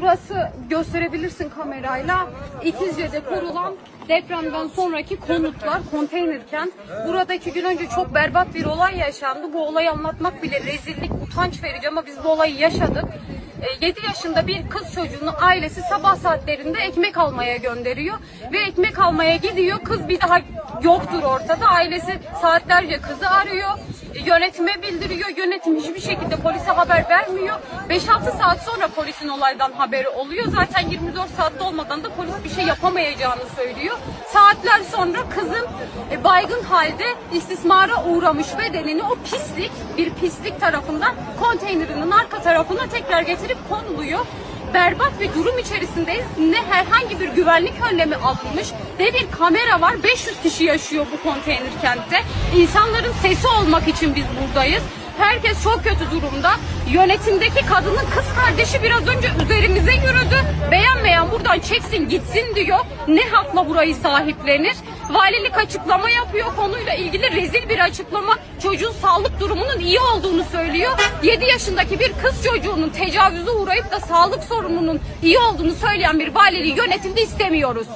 burası gösterebilirsin kamerayla. İkizce'de kurulan depremden sonraki konutlar, konteyner kent. Burada iki gün önce çok berbat bir olay yaşandı. Bu olayı anlatmak bile rezillik, utanç verici ama biz bu olayı yaşadık. 7 yaşında bir kız çocuğunu ailesi sabah saatlerinde ekmek almaya gönderiyor. Ve ekmek almaya gidiyor. Kız bir daha yoktur ortada. Ailesi saatlerce kızı arıyor. Yönetime bildiriyor. Yönetim hiçbir şekilde polise haber vermiyor. 5-6 saat sonra polisin olaydan haberi oluyor. Zaten 24 saatte olmadan da polis bir şey yapamayacağını söylüyor. Saatler sonra kızın e, baygın halde istismara uğramış bedenini o pislik bir pislik tarafından konteynerinin arka tarafına tekrar getirip konuluyor berbat bir durum içerisindeyiz. Ne herhangi bir güvenlik önlemi alınmış ne bir kamera var. 500 kişi yaşıyor bu konteyner kentte. İnsanların sesi olmak için biz buradayız. Herkes çok kötü durumda. Yönetimdeki kadının kız kardeşi biraz önce üzerimize yürüdü. Beğenmeyen buradan çeksin gitsin diyor. Ne hakla burayı sahiplenir? Valilik açıklama yapıyor konuyla ilgili rezil bir açıklama. Çocuğun sağlık durumunun iyi olduğunu söylüyor. 7 yaşındaki bir kız çocuğunun tecavüze uğrayıp da sağlık sorununun iyi olduğunu söyleyen bir valiliği yönetimde istemiyoruz.